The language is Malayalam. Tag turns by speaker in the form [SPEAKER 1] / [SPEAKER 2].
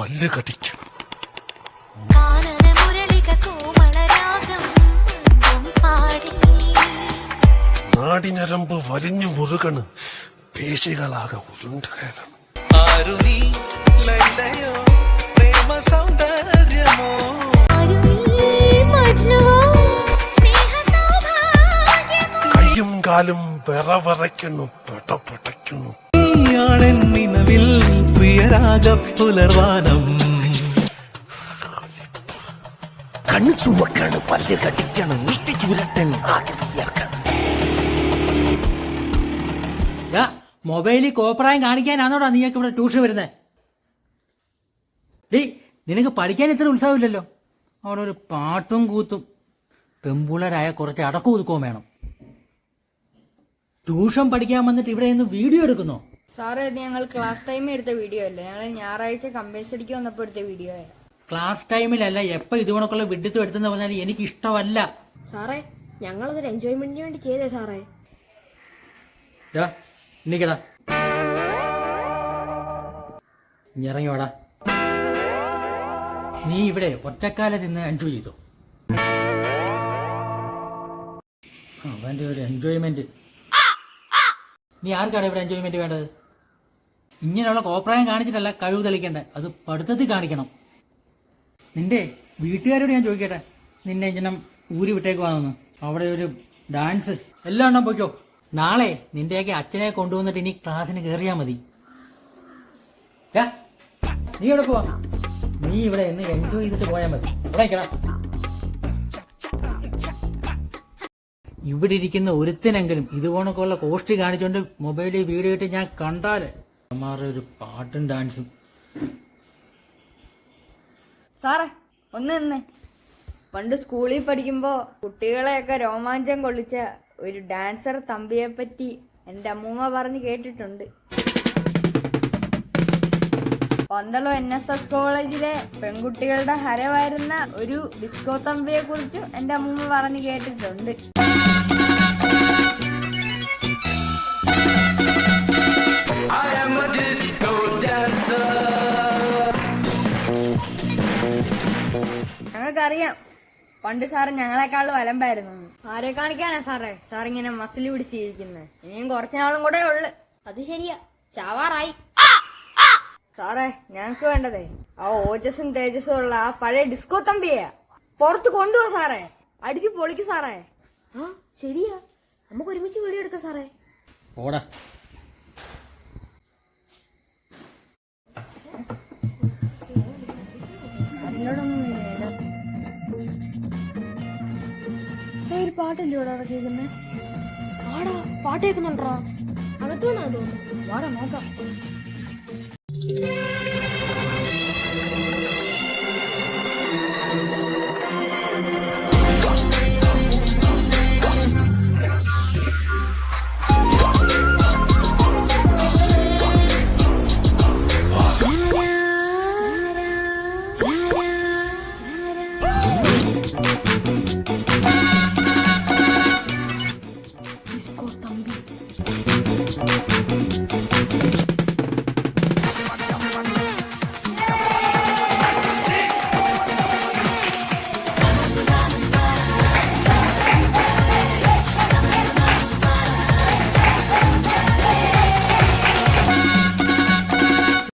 [SPEAKER 1] പല്ല് കടിക്കും.
[SPEAKER 2] നാടിനരമ്പ് മുരളിക കോമളരാഗം പാടി.
[SPEAKER 1] നാടിഞരമ്പ് വലിഞ്ഞു മുറുകണ്. പേശികളാകെ ഉരുണ്ട കയറണം
[SPEAKER 3] ആരു നീ ലൈലയോ പ്രേമ സൗന്ദര്യമോ?
[SPEAKER 2] ആരുണീ മജ്നുവോ സ്നേഹ സൗഭാഗ്യമോ?
[SPEAKER 1] കയ്യും കാലും വിറവിറയ്ക്കുന്നു പെടപെടയ്ക്കുന്നു
[SPEAKER 3] നീയാണെൻ നിലവിൽ പ്രിയരാഗ പുലർവാനം.
[SPEAKER 4] കണ്ണു ചുവക്കാണ് പല്ല് കടിക്കണം മുഷ്ടി ചുരട്ടൻ
[SPEAKER 5] മൊബൈലിൽ കോപ്രായം കാണിക്കാനാണോടാ നീയൊക്കെ ഇവിടെ ട്യൂഷൻ വരുന്നത് ഡീ നിനക്ക് പഠിക്കാൻ ഇത്ര ഉത്സാഹമില്ലല്ലോ? അവിടെ ഒരു പാട്ടും കൂത്തും. പെമ്പുളരായ കുറച്ച് അടക്കം ഒതുക്കവും വേണം. ട്യൂഷൻ പഠിക്കാൻ വന്നിട്ട് ഇവിടെ നിന്ന് വീഡിയോ എടുക്കുന്നോ?
[SPEAKER 6] സാറേ ഇത് ഞങ്ങൾ ക്ലാസ് ടൈമിൽ എടുത്ത വീഡിയോ അല്ലേ? ഞങ്ങൾ ഞായറാഴ്ച കമ്പനി സ്റ്റഡിക്ക് വന്നപ്പോൾ എടുത്ത വീഡിയോ
[SPEAKER 5] ക്ലാസ് ടൈമിലല്ല എപ്പോൾ ഇതുകൊണ്ടൊക്കെയുള്ള വിഡിത്തം എടുത്തെന്ന് പറഞ്ഞാൽ എനിക്ക് ഇഷ്ടമല്ല
[SPEAKER 6] സാറേ ഞങ്ങൾ ഞങ്ങളതൊരു എൻജോയ്മെന്റിന് വേണ്ടി ചെയ്തേ സാറേ.
[SPEAKER 5] ഡാ, നീ ഇറങ്ങി വാടാ. നീ ഇവിടെ ഒറ്റക്കാലത്ത് നിന്ന് എൻജോയ് ചെയ്തു? അവന്റെ ഒരു എൻജോയ്മെന്റ് നീ ആർക്കാണ് ഇവിടെ എൻജോയ്മെന്റ് വേണ്ടത്? ഇങ്ങനെയുള്ള കോപ്രായം കാണിച്ചിട്ടല്ല കഴിവ് തെളിക്കേണ്ടത് അത് പഠിത്തത്തിൽ കാണിക്കണം. നിന്റെ വീട്ടുകാരോട് ഞാൻ ചോദിക്കട്ടെ? നിന്നെ ഇങ്ങനെ ഊരി വിട്ടേക്ക് വന്നു അവിടെ ഒരു ഡാൻസ് എല്ലാം എണ്ണം പോയിക്കോ. നാളെ നിന്റെയൊക്കെ അച്ഛനെ കൊണ്ടുവന്നിട്ട് ഇനി ക്ലാസ്സിന് കയറിയാ മതി. നീ എവിടെ പോവാ? നീ ഇവിടെ എന്ന് എൻജോയ് ചെയ്തിട്ട് പോയാൽ മതി. ഇവിടെ. ഇവിടെ ഇരിക്കുന്ന ഒരുത്തിനെങ്കിലും ഇതുപോണക്കുള്ള കോഷ്ടി കാണിച്ചുകൊണ്ട് മൊബൈലിൽ വീഡിയോ ഇട്ട് ഞാൻ കണ്ടാൽ ഒരു പാട്ടും ഡാൻസും.
[SPEAKER 6] സാറേ ഒന്ന് പണ്ട് സ്കൂളിൽ പഠിക്കുമ്പോൾ കുട്ടികളെയൊക്കെ രോമാഞ്ചം കൊള്ളിച്ച ഒരു ഡാൻസർ തമ്പിയെ പറ്റി എന്റെ അമ്മൂമ്മ പറഞ്ഞു കേട്ടിട്ടുണ്ട്. പന്തളം എൻ എസ് എസ് കോളേജിലെ പെൺകുട്ടികളുടെ ഹരമായിരുന്ന ഒരു ഡിസ്കോ തമ്പിയെ കുറിച്ചും എന്റെ അമ്മൂമ്മ പറഞ്ഞു കേട്ടിട്ടുണ്ട്. ഞങ്ങൾക്കറിയാം. പണ്ട് സാറ് ഞങ്ങളെക്കാൾ വലമ്പായിരുന്നു ആരെ കാണിക്കാനാ സാറേ? സാർ ഇങ്ങനെ മസിൽ പിടിച്ചിരിക്കുന്നത് ഇനിയും കുറച്ചു നാളും കൂടെ ഉള്ളു. അത് ശരിയാ. ചാവാറായി. സാറേ ഞങ്ങക്ക് വേണ്ടതേ. ആ ഓജസ്സും തേജസ്സും ഉള്ള ആ പഴയ ഡിസ്കോ തമ്പിയാ പുറത്ത് കൊണ്ടുപോ സാറേ. അടിച്ച് പൊളിക്ക് സാറേ. ആ ശരിയാ. നമുക്ക് ഒരുമിച്ച് വീഡിയോ എടുക്കാം സാറേ.
[SPEAKER 5] ഓടാ.
[SPEAKER 6] പാട്ടല്ലേ ഇവിടെ കേൾക്കുന്നത് ആടാ പാട്ട് കേൾക്കുന്നുണ്ടോ? അകത്തോണാ തോന്നുന്നു വാടാ നോക്കാം.